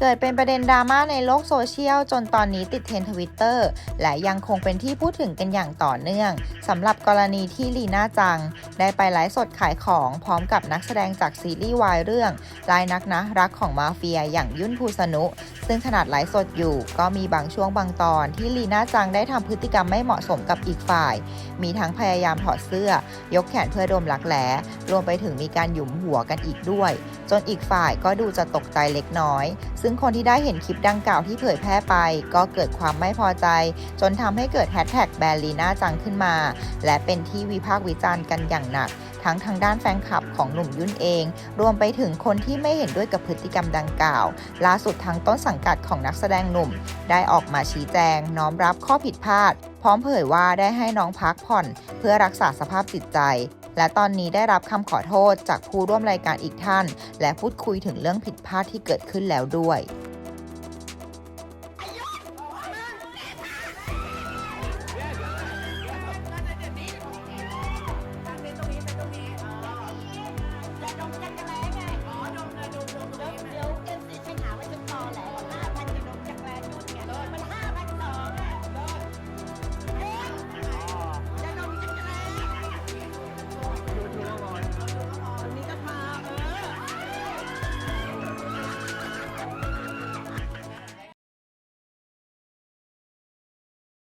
เกิดเป็นประเด็นดราม่าในโลกโซเชียล จนตอนนี้ติดเทรนทวิตเตอร์และยังคงเป็นที่พูดถึงกันอย่างต่อเนื่องสำหรับกรณีที่ลีน่าจัง ได้ไปไลฟ์สดขายของพร้อมกับนักแสดงจากซีรีส์วายเรื่องลายนักนะรักของมาเฟียอย่างยุ่นภูสนุ ซึ่งขนาดไลฟ์สดอยู่ ก็มีบางช่วงบางตอนที่ลีน่าจังได้ทำพฤติกรรมไม่เหมาะสมกับอีกฝ่าย มีทั้งพยายามถอดเสื้อ ยกแขนเพื่อดมรักแหลรวมไปถึงมีการหยุมหัวกันอีกด้วย จนอีกฝ่ายก็ดูจะตกใจเล็กน้อยซึ่งคนที่ได้เห็นคลิปดังกล่าวที่เผยแพร่ไป ก็เกิดความไม่พอใจ จนทำให้เกิดแฮชแท็กแบร์ลีน่าจังขึ้นมา และเป็นที่วิพากษ์วิจารณ์กันอย่างหนัก ทั้งทางด้านแฟนคลับของหนุ่มยุ่นเอง รวมไปถึงคนที่ไม่เห็นด้วยกับพฤติกรรมดังกล่าว ล่าสุดทางต้นสังกัดของนักแสดงหนุ่ม ได้ออกมาชี้แจง น้อมรับข้อผิดพลาด พร้อมเผยว่าได้ให้น้องพักผ่อน เพื่อรักษาสภาพจิตใจ และตอนนี้ได้รับคำขอโทษจากผู้ร่วมรายการอีกท่าน และพูดคุยถึงเรื่องผิดพลาดที่เกิดขึ้นแล้วด้วย